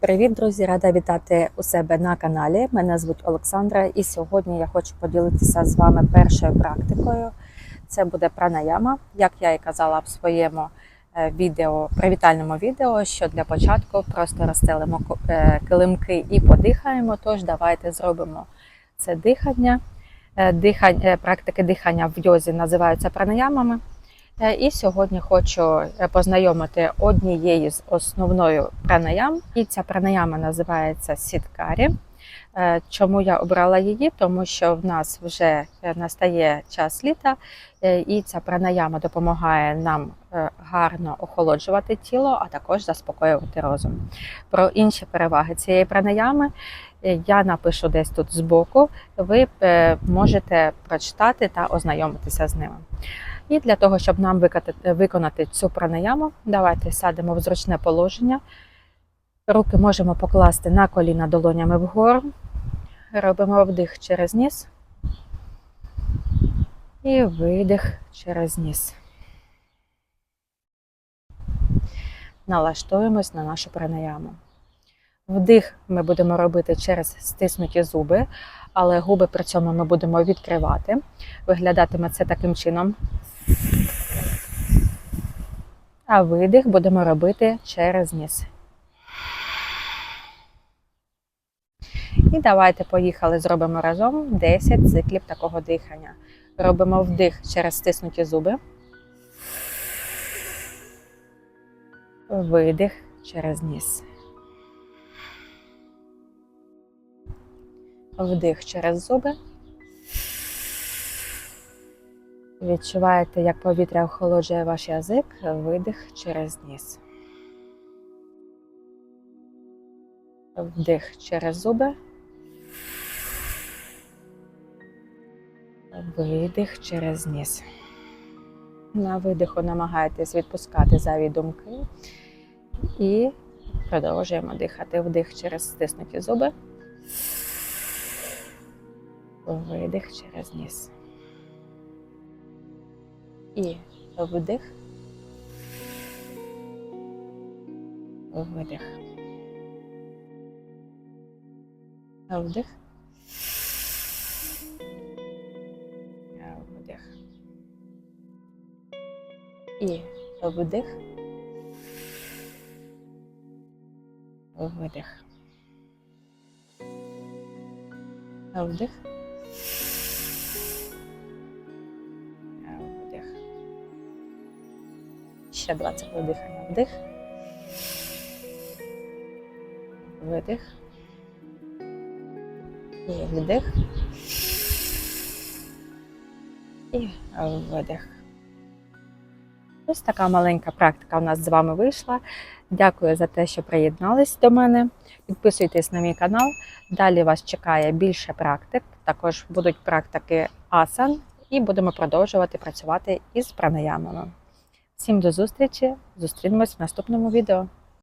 Привіт, друзі! Рада вітати у себе на каналі. Мене звуть Олександра, і сьогодні я хочу поділитися з вами першою практикою. Це буде пранаяма, як я і казала в своєму е, відео, привітальному відео, що для початку просто розстелимо е, килимки і подихаємо. Тож давайте зробимо це дихання. Е, Дихань, е, практики дихання в йозі називаються пранаямами. Е, І сьогодні хочу е, познайомити однією з основною пранаям. І ця пранаяма називається сіткарі. Е, Чому я обрала її? Тому що в нас вже настає час літа, і ця пранаяма допомагає нам гарно охолоджувати тіло, а також заспокоювати розум. Про інші переваги цієї пранаями я напишу десь тут збоку. Ви можете прочитати та ознайомитися з ними. І для того, щоб нам виконати, цю пранаяму, давайте сядемо в зручне положення. Руки можемо покласти на коліна долонями вгору. Робимо вдих через ніс. І видих через ніс. Налаштуємось на нашу пранаяму. Вдих ми будемо робити через стиснуті зуби, але губи при цьому ми будемо відкривати. Виглядатиме це таким чином. А видих будемо робити через ніс. І давайте поїхали, зробимо разом 10 циклів такого дихання. Робимо вдих через стиснуті зуби. Видих через ніс. Вдих через зуби. Відчуваєте, як повітря охолоджує ваш язик, видих через ніс. Вдих через зуби. Видих через ніс. На видиху намагайтесь відпускати зайві думки і продовжуємо дихати. Вдих через стиснуті зуби. Видих через ніс. І вдих. Видих. Вдих. Вдих. І вдих. Видих. Вдих. Ще два цикли дихання. Вдих. Видих. І вдих. І видих. Ось така маленька практика у нас з вами вийшла. Дякую за те, що приєднались до мене. Підписуйтесь на мій канал. Далі вас чекає більше практик. Також будуть практики асан, і будемо продовжувати працювати із пранаямами. Всім до зустрічі! Зустрінемось в наступному відео.